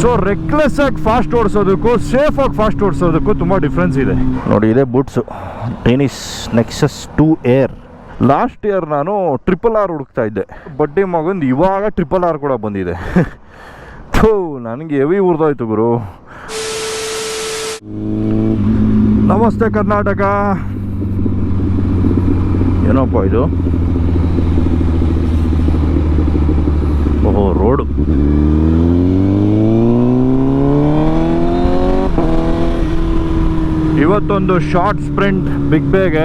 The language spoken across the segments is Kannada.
ಸೊ ರೆಕ್ಲೆಸ್ ಆಗಿ ಫಾಸ್ಟ್ ಓಡಿಸೋದಕ್ಕೂ ಸೇಫ್ ಆಗಿ ಫಾಸ್ಟ್ ಓಡಿಸೋದಕ್ಕೂ ತುಂಬ ಡಿಫ್ರೆನ್ಸ್ ಇದೆ. ನೋಡಿ ಇದೆ boots tennis nexus two air last year ನಾನು ಟ್ರಿಪಲ್ ಆರ್ ಹುಡುಕ್ತಾ ಇದ್ದೆ. ಬಡ್ಡಿ ಮಗಂದು ಇವಾಗ ಟ್ರಿಪಲ್ ಆರ್ ಕೂಡ ಬಂದಿದೆ. ಥೂ ನನಗೆ ಹೆವಿ ಉರ್ದೋಯ್ತು ಗುರು. ನಮಸ್ತೆ ಕರ್ನಾಟಕ. ಏನಪ್ಪ ಇದು? ಓಹೋ ರೋಡು. ಇವತ್ತೊಂದು ಶಾರ್ಟ್ ಸ್ಪ್ರಿಂಟ್ ಬಿಗ್ ಬೇಗೆ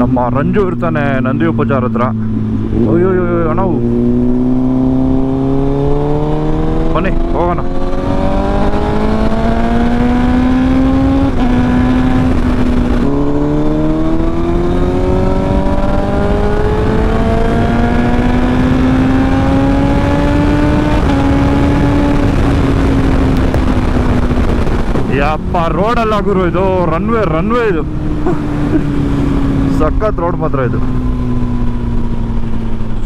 ನಮ್ಮ ರಂಜು ಇರ್ತಾನೆ ನಂದಿ ಉಪಚಾರ ಹತ್ರ. ಅಯ್ಯೋ ಅಣ್ಣ ಬನ್ನಿ, ಹೋಗೋಣ. ಯಪ್ಪ ಅಲ್ಲ ಗುರು ಇದು ರನ್ವೇ ರನ್ವೇ ಇದು. ಸಖತ್ ರೋಡ್ ಮಾತ್ರ ಇದು.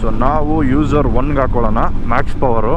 ಸೊ ನಾವು ಯೂಸರ್ ಒನ್ಗೆ ಹಾಕೊಳ್ಳೋಣ ಮ್ಯಾಕ್ಸ್ ಪವರು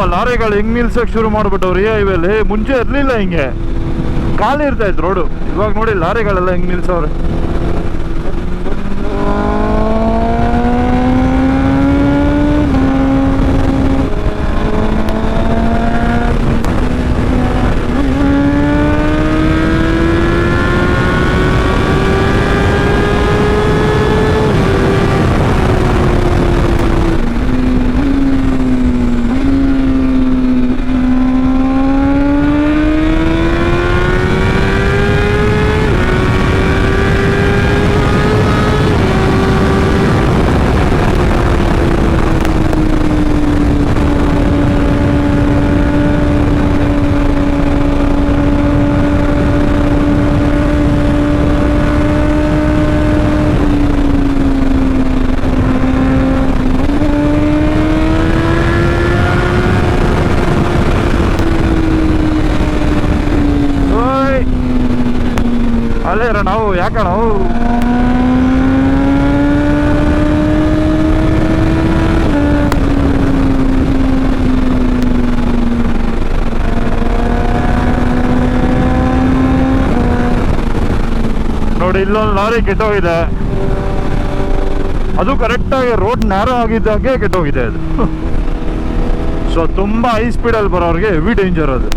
ಏನಪ್ಪ ಲಾರಿಗಳು ಹೆಂಗ್ ನಿಲ್ಸಕ್ ಶುರು ಮಾಡ್ಬಿಟ್ಟವ್ರಿ ಹೈವೇಲಿ ಮುಂಚೆ ಇರ್ಲಿಲ್ಲ ಹಿಂಗೆ. ಖಾಲಿ ಇರ್ತಾ ಇತ್ತು ರೋಡು ಇವಾಗ ನೋಡಿ ಲಾರಿಗಳೆಲ್ಲ ಹೆಂಗ್ ನಿಲ್ಸವ್ರೆ ಓಯ್ ಅಲ್ಲೇ ಇರ ನಾವು ಯಾಕಣ ನೋಡಿ ಇಲ್ಲೊಂದು ಲಾರಿ ಕೆಟ್ಟೋಗಿದೆ. ಅದು ಕರೆಕ್ಟಾಗಿ ರೋಡ್ ನ್ಯಾರೋ ಆಗಿದ್ದಾಗೆ ಕೆಟ್ಟೋಗಿದೆ ಅದು. ಸೊ ತುಂಬ ಹೈ ಸ್ಪೀಡಲ್ಲಿ ಬರೋರಿಗೆ ಹೆವಿ ಡೇಂಜರ್ ಅದು.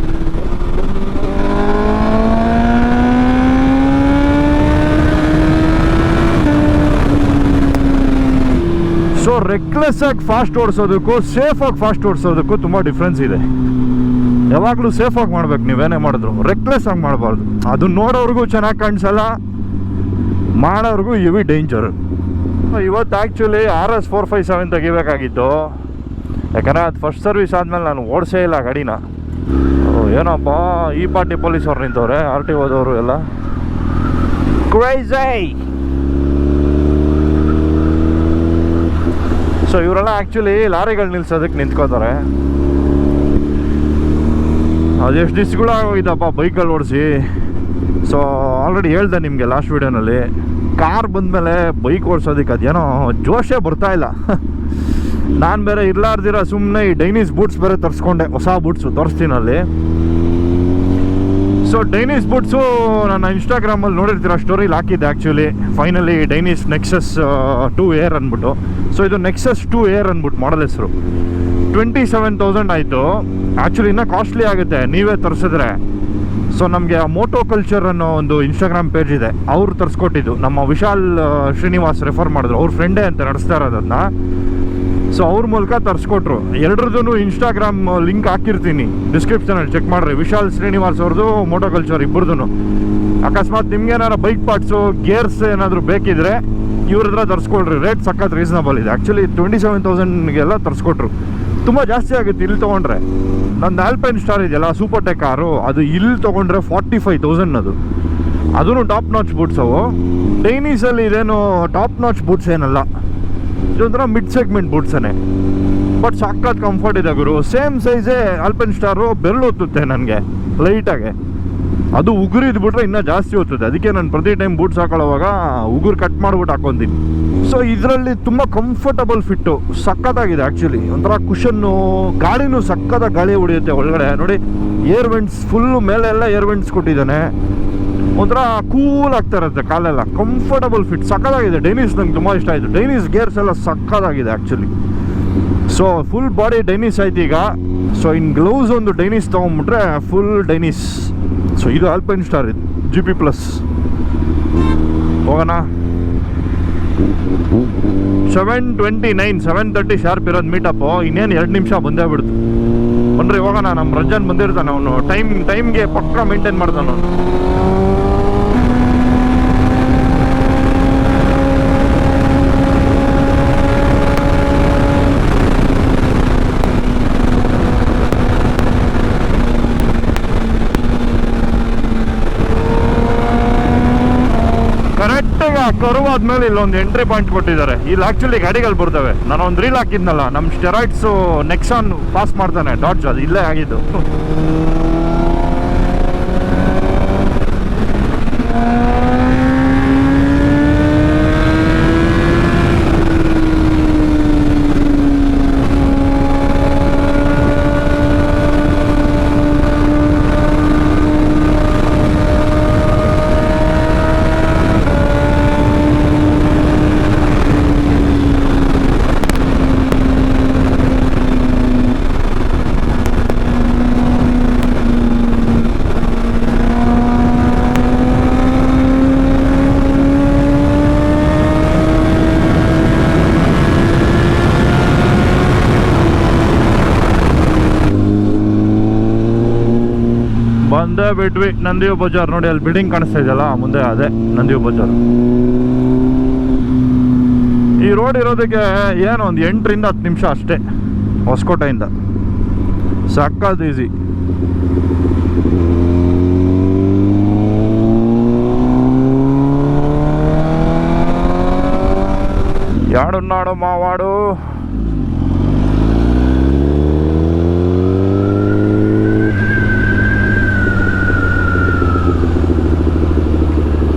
ಸೊ ರೆಕ್ಲೆಸ್ ಆಗಿ ಫಾಸ್ಟ್ ಓಡಿಸೋದಕ್ಕೂ ಸೇಫ್ ಆಗಿ ಫಾಸ್ಟ್ ಓಡಿಸೋದಕ್ಕೂ ತುಂಬ ಡಿಫ್ರೆನ್ಸ್ ಇದೆ. ಯಾವಾಗಲೂ ಸೇಫ್ ಆಗಿ ಮಾಡ್ಬೇಕು ನೀವೇನೇ ಮಾಡಿದ್ರು. ರೆಕ್ಲೆಸ್ ಆಗಿ ಮಾಡಬಾರ್ದು. ಅದು ನೋಡೋರ್ಗೂ ಚೆನ್ನಾಗಿ ಕಾಣಿಸಲ್ಲ. ಮಾಡೋರ್ಗೂ ಹೆವಿ ಡೇಂಜರ್ ಇವತ್ತು actually R S four five seven ತೆಗಿಬೇಕಾಗಿತ್ತು. ಯಾಕಂದರೆ ಅದು ಫಸ್ಟ್ ಸರ್ವಿಸ್ ಆದಮೇಲೆ ನಾನು ಓಡಿಸೇ ಇಲ್ಲ ಗಾಡಿನ. ಏನಪ್ಪ, ಈ ಪಾರ್ಟಿ ಪೊಲೀಸವ್ರು ನಿಂತವ್ರೆ, ಆರ್ ಟಿ ಓದವರು ಎಲ್ಲ. ಕ್ರೈಸೈ ಸೊ ಇವರೆಲ್ಲ ಆ್ಯಕ್ಚುಲಿ ಲಾರಿಗಳು ನಿಲ್ಸೋದಕ್ಕೆ ನಿಂತ್ಕೋತಾರೆ. ಅದೆಷ್ಟು ದಿಸ್ಗಳು ಆಗೋಗಿದ್ದಪ್ಪ ಬೈಕಲ್ಲಿ ಓಡಿಸಿ. ಸೊ ಆಲ್ರೆಡಿ ಹೇಳ್ದೆ ನಿಮಗೆ ಲಾಸ್ಟ್ ವೀಡಿಯೋನಲ್ಲಿ ಕಾರ್ ಬಂದಮೇಲೆ ಬೈಕ್ ಓಡಿಸೋದಕ್ಕೆ ಅದೇನೋ ಜೋಶೇ ಬರ್ತಾ ಇಲ್ಲ. ನಾನು ಬೇರೆ ಇರಲಾರ್ದಿರೋ ಸುಮ್ಮನೆ ಈ ಡೈನೀಸ್ ಬೂಟ್ಸ್ ಬೇರೆ ತರಿಸ್ಕೊಂಡೆ, ಹೊಸ ಬೂಟ್ಸು ತೋರಿಸ್ತೀನಿ ಅಲ್ಲಿ. ಸೊ ಡೈನೀಸ್ ಬೂಟ್ಸು ನನ್ನ ಇನ್ಸ್ಟಾಗ್ರಾಮಲ್ಲಿ ನೋಡಿರ್ತೀರ ಸ್ಟೋರಿಲಿ ಹಾಕಿದ್ದೆ actually finally Dainese Nexus two air ಅಂದ್ಬಿಟ್ಟು. ಸೊ ಇದು ನೆಕ್ಸಸ್ ಟೂ ಏರ್ ಅಂದ್ಬಿಟ್ಟು ಮಾಡಲ್ ಹೆಸರು. ಟ್ವೆಂಟಿ ಸೆವೆನ್ ತೌಸಂಡ್ ಆಯಿತು. ಆ್ಯಕ್ಚುಲಿ ಇನ್ನೂ ಕಾಸ್ಟ್ಲಿ ಆಗುತ್ತೆ. ನೀವೇ ತರಿಸಿದ್ರೆ. ಸೊ ನಮಗೆ ಮೋಟೋ ಕಲ್ಚರ್ ಅನ್ನೋ ಒಂದು ಇನ್ಸ್ಟಾಗ್ರಾಮ್ ಪೇಜ್ ಇದೆ. ಅವ್ರು ತರಿಸ್ಕೊಟ್ಟಿದ್ದು. ನಮ್ಮ ವಿಶಾಲ್ ಶ್ರೀನಿವಾಸ್ ರೆಫರ್ ಮಾಡಿದ್ರು. ಅವ್ರ ಫ್ರೆಂಡೇ ಅಂತ ನಡೆಸ್ತಾ ಇರೋದನ್ನ ಸೊ ಅವ್ರ ಮೂಲಕ ತರಿಸ್ಕೊಟ್ರು. ಎರಡ್ರದ್ದು ಇನ್ಸ್ಟಾಗ್ರಾಮ್ ಲಿಂಕ್ ಹಾಕಿರ್ತೀನಿ. ಡಿಸ್ಕ್ರಿಪ್ಷನಲ್ಲಿ ಚೆಕ್ ಮಾಡ್ರಿ. ವಿಶಾಲ್, ಶ್ರೀನಿವಾಸ್ ಅವ್ರದ್ದು ಮೋಟೋ ಕಲ್ಚರ್ ಇಬ್ಬರದೂ ಅಕಸ್ಮಾತ್ ನಿಮ್ಗೆ ಏನಾರ ಬೈಕ್ ಪಾರ್ಟ್ಸು ಗೇರ್ಸ್ ಏನಾದರೂ ಬೇಕಿದ್ರೆ ಇವ್ರ ಹತ್ರ ತರಿಸ್ಕೊಳ್ರಿ. ರೇಟ್ ಸಖತ್ ರೀಸನಬಲ್ ಇದೆ. ಆ್ಯಕ್ಚುಲಿ ಟ್ವೆಂಟಿ ಸೆವೆನ್ ತೌಸಂಡ್ಗೆಲ್ಲ ತರಿಸ್ಕೊಟ್ರು. ತುಂಬ ಜಾಸ್ತಿ ಆಗುತ್ತೆ ಇಲ್ಲಿ ತೊಗೊಂಡ್ರೆ. ನನ್ನ ಆಲ್ಪೈನ್ ಸ್ಟಾರ್ ಇದೆಯಲ್ಲ ಸೂಪರ್ ಟೆಕ್ ಕಾರು, ಅದು ಇಲ್ಲಿ ತೊಗೊಂಡ್ರೆ ಫಾರ್ಟಿ ಫೈವ್ ತೌಸಂಡ್ ಅದು. ಅದೂ ಟಾಪ್ ನಾಚ್ ಬೂಟ್ಸ್ ಅವು. ಡೈನೀಸಲ್ಲಿ ಇದೇನು ಟಾಪ್ ನಾಚ್ ಬೂಟ್ಸ್ ಏನಲ್ಲ. ಇದೊಂಥರ ಮಿಡ್ ಸೆಗ್ಮೆಂಟ್ ಬೂಟ್ಸೇ ಬಟ್ ಸಾಕಾದ ಕಂಫರ್ಟ್ ಇದೆ ಗುರು. ಸೇಮ್ ಸೈಜೇ ಆಲ್ಪೈನ್ ಸ್ಟಾರು ಬೆರಳು ಹೊತ್ತುತ್ತೆ ನನಗೆ ಲೈಟಾಗೆ ಅದು ಉಗುರು ಇದ್ಬಿಟ್ರೆ ಇನ್ನೂ ಜಾಸ್ತಿ ಹೋಗ್ತದೆ ಅದಕ್ಕೆ ನಾನು ಪ್ರತಿ ಟೈಮ್ ಬೂಟ್ಸ್ ಹಾಕೊಳ್ಳೋವಾಗ ಉಗುರು ಕಟ್ ಮಾಡ್ಬಿಟ್ಟು ಹಾಕೊತೀನಿ. ಸೊ ಇದರಲ್ಲಿ ತುಂಬ ಕಂಫರ್ಟಬಲ್ ಫಿಟ್ಟು ಸಕ್ಕತ್ತಾಗಿದೆ ಆ್ಯಕ್ಚುಲಿ ಒಂಥರ ಕುಷನ್ನು ಗಾಳಿನೂ ಸಕ್ಕದ ಗಾಳಿ ಉಳಿಯುತ್ತೆ ಒಳಗಡೆ. ನೋಡಿ ಏರ್ ವೆಂಟ್ಸ್ ಫುಲ್ಲು ಮೇಲೆಲ್ಲ ಏರ್ ವೆಂಟ್ಸ್ ಕೊಟ್ಟಿದ್ದಾನೆ. ಒಂಥರ ಕೂಲ್ ಆಗ್ತಾ ಇರುತ್ತೆ ಕಾಲೆಲ್ಲ. ಕಂಫರ್ಟಬಲ್ ಫಿಟ್ ಸಕ್ಕತ್ತಾಗಿದೆ. ಡೈನೀಸ್ ನಂಗೆ ತುಂಬ ಇಷ್ಟ ಆಯಿತು. ಡೈನೀಸ್ ಗೇರ್ಸ್ ಎಲ್ಲ ಸಕ್ಕತ್ತಾಗಿದೆ actually so full body Dainese ಆಯ್ತು ಈಗ. ಸೊ ಇನ್ನು ಗ್ಲೌಸ್ ಒಂದು ಡೈನೀಸ್ ತೊಗೊಂಬಿಟ್ರೆ ಫುಲ್ ಡೈನೀಸ್ ಸೊ, ಇದು ಆಲ್ಪೈನ್ ಸ್ಟಾರ್ ಇದು ಜಿ ಪಿ ಪ್ಲಸ್ ಹೋಗೋಣ. Seven twenty nine seven thirty sharp ಇರೋದು ಮೀಟಪ್ಪು ಇನ್ನೇನು ಎರಡು ನಿಮಿಷ ಬಂದೇ ಬಿಡ್ತು ಅಂದರೆ ಹೋಗೋಣ ನಮ್ಮ ರಂಜನ್ ಬಂದಿರ್ತಾನೆ ಅವನು. ಟೈಮ್ ಟೈಮ್ಗೆ ಪಕ್ಕ ಮೇಂಟೈನ್ ಮಾಡ್ತಾನೆ ಅವನು ಕರೆಕ್ಟಾಗಿ ಕರು ಆದ್ಮೇಲೆ ಇಲ್ಲೊಂದು ಎಂಟ್ರಿ ಪಾಯಿಂಟ್ ಕೊಟ್ಟಿದ್ದಾರೆ. ಇಲ್ಲಿ ಆಕ್ಚುಲಿ ಗಾಡಿಗಳು ಬರ್ತವೆ. ನಾನು ಒಂದು ರೀಲ್ ಹಾಕಿದ್ನಲ್ಲ ನಮ್ಮ ಸ್ಟೆರಾಯ್ಡ್ಸು ನೆಕ್ಸಾನ್ ಪಾಸ್ ಮಾಡ್ತಾನೆ ಡಾಟ್ಸ್ ಅದು, ಇಲ್ಲೇ ಆಗಿದ್ದು. ಬಿಟ್ವಿ, ನಂದಿಯು ಬಜಾರ್. ನೋಡಿ, ಅಲ್ಲಿ ಬಿಲ್ಡಿಂಗ್ ಕಾಣಿಸ್ತಾ ಇದೆಯಲ್ಲ, ಮುಂದೆ ಅದೇ, ನಂದಿಯು ಬಜಾರ್. ಈ ರೋಡ್ ಇರೋದಕ್ಕೆ ಏನು, ಒಂದು ಎಂಟರಿಂದ ಹತ್ತು ನಿಮಿಷ ಅಷ್ಟೇ, ಹೊಸಕೋಟೆಯಿಂದ. ಸಕ್ಕತ್ ಈಸಿ ನಾಡು ಮಾವಾಡು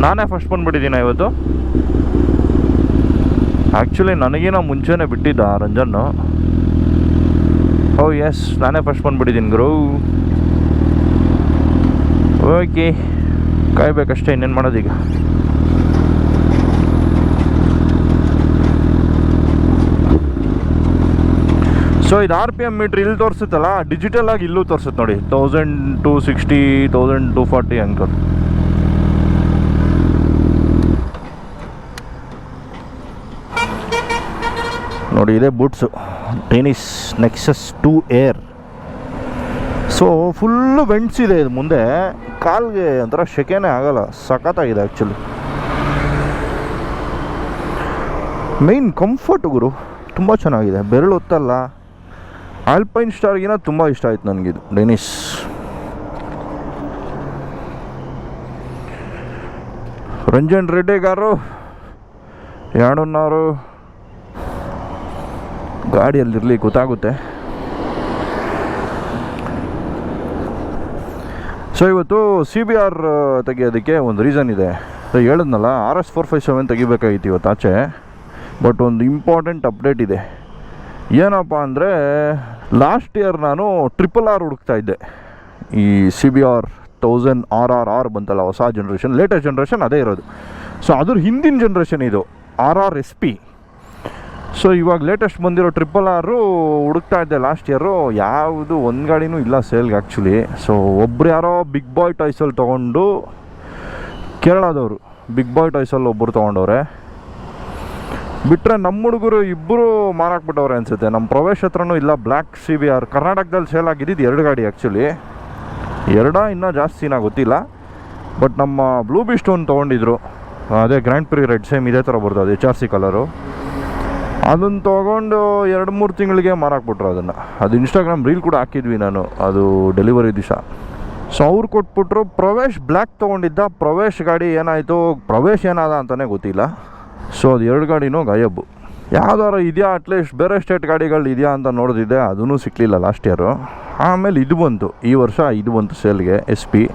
ನಾನೇ ಫಸ್ಟ್ ಬಂದ್ಬಿಟ್ಟಿದ್ದೀನಿ ಇವತ್ತು. ಆ್ಯಕ್ಚುಲಿ ನನಗಿನ ಮುಂಚೆನೇ ಬಿಟ್ಟಿದ್ದ ರಂಜನ್ನು. ಓ ಎಸ್ ನಾನೇ ಫಸ್ಟ್ ಬಂದ್ಬಿಟ್ಟಿದ್ದೀನಿ ಗುರು. ಓಕೆ ಕಾಯ್ಬೇಕಷ್ಟೇ ಇನ್ನೇನು ಮಾಡೋದೀಗ. ಸೊ ಇದು ಆರ್ ಪಿ ಎಂ ಮೀಟ್ರ್ ಇಲ್ಲಿ ತೋರಿಸುತ್ತಲ್ಲ ಡಿಜಿಟಲ್ ಆಗಿ ಇಲ್ಲೂ ತೋರಿಸುತ್ತೆ ನೋಡಿ. Thousand two sixty thousand two forty uncle. ನೋಡಿ, ಇದೆ boots. Tennis nexus two air so full vents ಇದೆ ಇದು ಮುಂದೆ. ಕಾಲ್ಗೆ ಒಂಥರ ಶೆಕೆನೇ ಆಗಲ್ಲ. ಸಖತ್ತಾಗಿದೆ ಆ್ಯಕ್ಚುಲಿ ಮೇಯ್ನ್ ಕಂಫರ್ಟ್ ಗುರು, ತುಂಬ ಚೆನ್ನಾಗಿದೆ. ಬೆರಳು ಹೊತ್ತಲ್ಲ ಆಲ್ಪೈನ್ ಸ್ಟಾರ್ಗಿನ ತುಂಬ ಇಷ್ಟ ಆಯ್ತು ನನಗಿದು ಡೆನಿಸ್ ರಂಜನ್ ರೆಡ್ಡಿಗಾರು ಗಾರು ಎರಡನ್ನವರು ಗಾಡಿಯಲ್ಲಿರಲಿ ಗೊತ್ತಾಗುತ್ತೆ. ಸೊ ಇವತ್ತು ಸಿ ಬಿ ಆರ್ ತೆಗಿಯೋದಕ್ಕೆ ಒಂದು ರೀಸನ್ ಇದೆ. ಸೊ ಹೇಳಿದ್ನಲ್ಲ R S four five seven ತೆಗಿಬೇಕಾಗಿತ್ತು ಇವತ್ತು ಆಚೆ. ಬಟ್ ಒಂದು ಇಂಪಾರ್ಟೆಂಟ್ ಅಪ್ಡೇಟ್ ಇದೆ. ಏನಪ್ಪ ಅಂದರೆ ಲಾಸ್ಟ್ ಇಯರ್ ನಾನು ಟ್ರಿಪಲ್ ಆರ್ ಹುಡುಕ್ತಾ ಇದ್ದೆ. ಈ C B R thousand R R R ಬಂತಲ್ಲ, ಹೊಸ ಜನ್ರೇಷನ್ ಲೇಟೆಸ್ಟ್ ಜನ್ರೇಷನ್ ಅದೇ ಇರೋದು. ಸೊ ಅದ್ರ ಹಿಂದಿನ ಜನ್ರೇಷನ್ ಇದು R R S P so ಇವಾಗ ಲೇಟೆಸ್ಟ್ ಬಂದಿರೋ ಟ್ರಿಪಲ್ ಆರು ಹುಡುಕ್ತಾ ಇದ್ದೆ ಲಾಸ್ಟ್ ಇಯರು ಯಾವುದು ಒಂದು ಗಾಡಿನೂ ಇಲ್ಲ ಸೇಲ್ಗೆ ಆ್ಯಕ್ಚುಲಿ ಸೊ ಒಬ್ರು ಯಾರೋ ಬಿಗ್ ಬಾಯ್ ಟಾಯ್ಸಲ್ಲಿ ತೊಗೊಂಡು ಕೇರಳದವರು ಬಿಗ್ ಬಾಯ್ ಟಾಯ್ಸಲ್ಲಿ ಒಬ್ಬರು ತೊಗೊಂಡವ್ರೆ. ಬಿಟ್ಟರೆ ನಮ್ಮ ಹುಡುಗರು ಇಬ್ಬರು ಮಾರಾಕ್ಬಿಟ್ಟವ್ರೆ ಅನಿಸುತ್ತೆ. ನಮ್ಮ ಪ್ರವೇಶ ಹತ್ರನೂ ಇಲ್ಲ ಬ್ಲ್ಯಾಕ್ ಸಿ ಬಿ ಆರ್ ಕರ್ನಾಟಕದಲ್ಲಿ ಸೇಲ್ ಆಗಿದ್ದು ಎರಡು ಗಾಡಿ ಆ್ಯಕ್ಚುಲಿ ಎರಡ ಇನ್ನೂ ಜಾಸ್ತಿನ ಗೊತ್ತಿಲ್ಲ. ಬಟ್ ನಮ್ಮ ಬ್ಲೂ ಬಿ ಸ್ಟೋನ್ ತೊಗೊಂಡಿದ್ರು. ಅದೇ ಗ್ರ್ಯಾಂಡ್ ಪ್ರಿ ರೆಡ್ ಸೇಮ್ ಇದೇ ಥರ ಬರ್ತದೆ ಎಚ್ ಆರ್ ಸಿ ಕಲರು ಅದನ್ನು ತೊಗೊಂಡು ಎರಡು ಮೂರು ತಿಂಗಳಿಗೆ ಮಾರಾಕ್ಬಿಟ್ರು ಅದನ್ನು. ಅದು ಇನ್ಸ್ಟಾಗ್ರಾಮ್ ರೀಲ್ ಕೂಡ ಹಾಕಿದ್ವಿ ನಾನು. ಅದು ಡೆಲಿವರಿ ದಿವಸ. ಸೊ ಅವ್ರು ಕೊಟ್ಬಿಟ್ರು, ಪ್ರವೇಶ್ ಬ್ಲ್ಯಾಕ್ ತೊಗೊಂಡಿದ್ದ. ಪ್ರವೇಶ್ ಗಾಡಿ ಏನಾಯಿತು? ಪ್ರವೇಶ್ ಏನಾದ ಅಂತಲೇ ಗೊತ್ತಿಲ್ಲ. ಸೊ ಅದು ಎರಡು ಗಾಡಿನೂ ಗಾಯಬ್ಬು ಯಾವ್ದಾರು ಇದೆಯಾ ಅಟ್ಲೀಸ್ಟ್ ಬೇರೆ ಸ್ಟೇಟ್ ಗಾಡಿಗಳು ಇದೆಯಾ ಅಂತ ನೋಡಿದಿದ್ದೆ. ಅದೂ ಸಿಕ್ಕಲಿಲ್ಲ ಲಾಸ್ಟ್ ಇಯರು ಆಮೇಲೆ ಇದು ಬಂತು. ಈ ವರ್ಷ ಇದು ಬಂತು ಸೇಲ್ಗೆ ಎಸ್ ಪಿ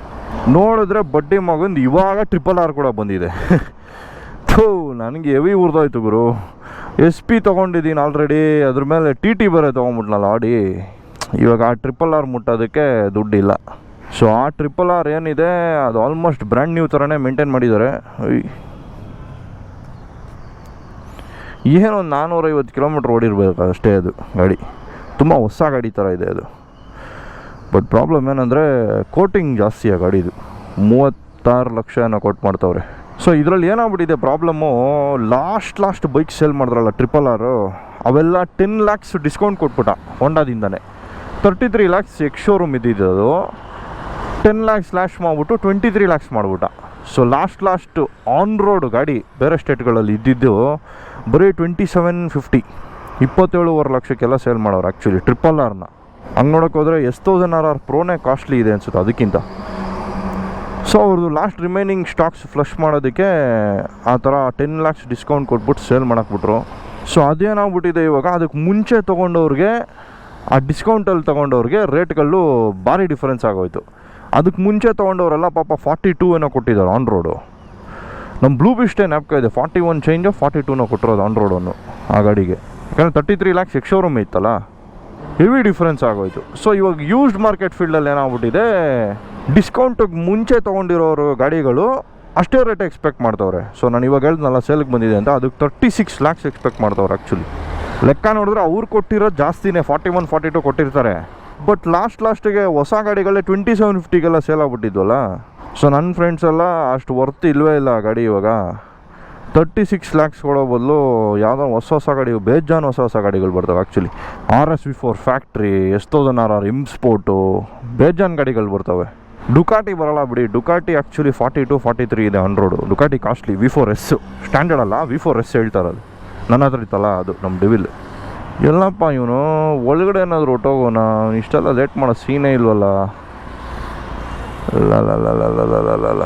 ನೋಡಿದ್ರೆ ಬಡ್ಡಿ ಮಗಂದು ಇವಾಗ ಟ್ರಿಪಲ್ ಆರ್ ಕೂಡ ಬಂದಿದೆ. ಥೂ, ನನಗೆ ಹೆವಿ ಉರ್ದೋಯ್ತು ಗುರು. ಎಸ್ ಪಿ ತೊಗೊಂಡಿದ್ದೀನಿ ಆಲ್ರೆಡಿ ಅದ್ರ ಮೇಲೆ ಟಿ ಟಿ ಬರೋ ತೊಗೊಂಬಿಟ್ನಲ್ಲ, ಆಡಿ. ಇವಾಗ ಆ ಟ್ರಿಪಲ್ ಆರ್ ಮುಟ್ಟೋದಕ್ಕೆ ದುಡ್ಡಿಲ್ಲ. ಸೊ ಆ ಟ್ರಿಪಲ್ ಆರ್ ಏನಿದೆ, ಅದು ಆಲ್ಮೋಸ್ಟ್ ಬ್ರ್ಯಾಂಡ್ ನ್ಯೂ ಥರನೇ ಮೇಂಟೈನ್ ಮಾಡಿದ್ದಾರೆ. ಏನೊಂದು ನಾನ್ನೂರೈವತ್ತು ಕಿಲೋಮೀಟ್ರ್ ಓಡಿರ್ಬೇಕು ಅಷ್ಟೇ ಅದು ಗಾಡಿ. ತುಂಬ ಹೊಸ ಗಾಡಿ ಥರ ಇದೆ ಅದು. ಬಟ್ ಪ್ರಾಬ್ಲಮ್ ಏನಂದರೆ ಕೋಟಿಂಗ್ ಜಾಸ್ತಿ ಆ ಗಾಡಿದು. ಮೂವತ್ತಾರು ಲಕ್ಷ ಏನೋ ಕೋಟ್ ಮಾಡ್ತವ್ರೆ. ಸೊ ಇದರಲ್ಲಿ ಏನಾಗ್ಬಿಟ್ಟಿದೆ problem, last last bike sale ಮಾಡಿದ್ರಲ್ಲ ಟ್ರಿಪಲ್ ಆರು ಅವೆಲ್ಲ ಟೆನ್ ಲ್ಯಾಕ್ಸ್ ಡಿಸ್ಕೌಂಟ್ ಕೊಟ್ಬಿಟ್ಟ ಹೊಂಡಾದಿಂದನೇ thirty three lakhs ex showroom ಇದ್ದಿದ್ದು ಅದು. ಟೆನ್ ಲ್ಯಾಕ್ಸ್ ಲ್ಯಾಶ್ ಮಾಡಿಬಿಟ್ಟು ಟ್ವೆಂಟಿ ತ್ರೀ ಲ್ಯಾಕ್ಸ್ ಮಾಡಿಬಿಟ್ಟ. So last last on road ಗಾಡಿ ಬೇರೆ ಸ್ಟೇಟ್ಗಳಲ್ಲಿ ಇದ್ದಿದ್ದು ಬರೀ ಟ್ವೆಂಟಿ ಸೆವೆನ್ ಫಿಫ್ಟಿ ಇಪ್ಪತ್ತೇಳುವರೆ ಲಕ್ಷಕ್ಕೆಲ್ಲ ಸೇಲ್ ಮಾಡೋರು ಆ್ಯಕ್ಚುಲಿ ಟ್ರಿಪಲ್ ಆರ್ನ ಹಂಗೆ ನೋಡೋಕೆ ಹೋದರೆ ಎಸ್ ತೌಸಂಡ್ ಆರ್ ಆರ್ ಪ್ರೋನೇ ಕಾಸ್ಟ್ಲಿ ಇದೆ ಅನಿಸುತ್ತೆ ಅದಕ್ಕಿಂತ. ಸೊ ಅವ್ರದ್ದು ಲಾಸ್ಟ್ ರಿಮೈನಿಂಗ್ ಸ್ಟಾಕ್ಸ್ ಫ್ಲಶ್ ಮಾಡೋದಕ್ಕೆ ಆ ಥರ ಟೆನ್ ಲ್ಯಾಕ್ಸ್ ಡಿಸ್ಕೌಂಟ್ ಕೊಟ್ಬಿಟ್ಟು ಸೇಲ್ ಮಾಡಾಕ್ಬಿಟ್ರು. ಸೊ ಅದೇನಾಗ್ಬಿಟ್ಟಿದೆ ಇವಾಗ. ಅದಕ್ಕೆ ಮುಂಚೆ ತೊಗೊಂಡವ್ರಿಗೆ, ಆ ಡಿಸ್ಕೌಂಟಲ್ಲಿ ತೊಗೊಂಡವ್ರಿಗೆ ರೇಟ್ಗಳು ಭಾರಿ ಡಿಫ್ರೆನ್ಸ್ ಆಗೋಯ್ತು. ಅದಕ್ಕೆ ಮುಂಚೆ ತೊಗೊಂಡವರೆಲ್ಲ ಪಾಪ ಫಾರ್ಟಿ ಟೂ ಏನೋ ಕೊಟ್ಟಿದ್ದಾರೆ ಆನ್ ರೋಡು ನಮ್ಮ ಬ್ಲೂ ಬಿಸ್ಟೇ ನ್ಯಾಪ್ಕ ಇದೆ? ಫಾರ್ಟಿ ಒನ್ ಚೇಂಜು ಫಾರ್ಟಿ ಟೂನೋ ಕೊಟ್ಟಿರೋದು ಆನ್ ರೋಡನ್ನು ಆ ಗಾಡಿಗೆ. ಯಾಕಂದರೆ thirty three lakhs ex showroom ಇತ್ತಲ್ಲ? ಹೆವಿ ಡಿಫ್ರೆನ್ಸ್ ಆಗೋಯ್ತು. ಸೊ ಇವಾಗ ಯೂಸ್ಡ್ ಮಾರ್ಕೆಟ್ ಫೀಲ್ಡಲ್ಲಿ ಏನಾಗ್ಬಿಟ್ಟಿದೆ ಡಿಸ್ಕೌಂಟಿಗೆ ಮುಂಚೆ ತೊಗೊಂಡಿರೋರು ಗಾಡಿಗಳು ಅಷ್ಟೇ ರೇಟ್ ಎಕ್ಸ್ಪೆಕ್ಟ್ ಮಾಡ್ತವ್ರೆ. ಸೊ ನಾನು ಇವಾಗ ಹೇಳ್ದನಲ್ಲ ಸೇಲ್ಗೆ ಬಂದಿದೆ ಅಂತ, ಅದಕ್ಕೆ ತರ್ಟಿ ಸಿಕ್ಸ್ ಲ್ಯಾಕ್ಸ್ ಎಕ್ಸ್ಪೆಕ್ಟ್ ಮಾಡ್ತವ್ರೆ ಆ್ಯಕ್ಚುಲಿ ಲೆಕ್ಕ ನೋಡಿದ್ರೆ ಅವ್ರು ಕೊಟ್ಟಿರೋ ಜಾಸ್ತಿನೇ ಫಾರ್ಟಿ ಒನ್ ಫಾರ್ಟಿ ಟು ಕೊಟ್ಟಿರ್ತಾರೆ ಬಟ್ ಲಾಸ್ಟ್ ಲಾಸ್ಟಿಗೆ ಹೊಸ ಗಾಡಿಗಳೇ ಟ್ವೆಂಟಿ ಸೆವೆನ್ ಫಿಫ್ಟಿಗೆಲ್ಲ ಸೇಲ್ ಆಗ್ಬಿಟ್ಟಿದ್ವಲ್ಲ? ಸೊ ನನ್ನ ಫ್ರೆಂಡ್ಸ್ ಎಲ್ಲ ಅಷ್ಟು ವರ್ತ್ ಇಲ್ಲವೇ ಇಲ್ಲ ಗಾಡಿ ಇವಾಗ. ತರ್ಟಿ ಸಿಕ್ಸ್ ಲ್ಯಾಕ್ಸ್ ಕೊಡೋ ಬದಲು ಯಾವುದೋ ಹೊಸ ಹೊಸ ಗಾಡಿ, ಬೇಜಾನ್ ಹೊಸ ಹೊಸ ಗಾಡಿಗಳು ಬರ್ತವೆ actually R S V four factory ಎಷ್ಟು ತೌಸಂಡ್ ಆರ್ ಆರ್ ಬೇಜಾನ್ ಗಾಡಿಗಳು ಬರ್ತವೆ. ಡುಕಾಟಿ ಬರಲ್ಲ ಬಿಡಿ. Ducati actually forty two forty three ಇದೆ on road Ducati costly V four S standard ಅಲ್ಲ ವಿ ಫೋರ್ ಎಸ್ ಹೇಳ್ತಾರೆ ಅದು ನನ್ನ ಹತ್ರ ಇತ್ತಲ್ಲ ಅದು ನಮ್ಮ ಡಿವಿಲ್ ಎಲ್ಲಪ್ಪ ಇವನು, ಒಳಗಡೆ ಏನಾದರೂ ಹೊಟ್ಟೋಗೋಣ ಇಷ್ಟೆಲ್ಲ ಲೇಟ್ ಮಾಡೋ ಸೀನೇ ಇಲ್ವಲ್ಲ. ಲ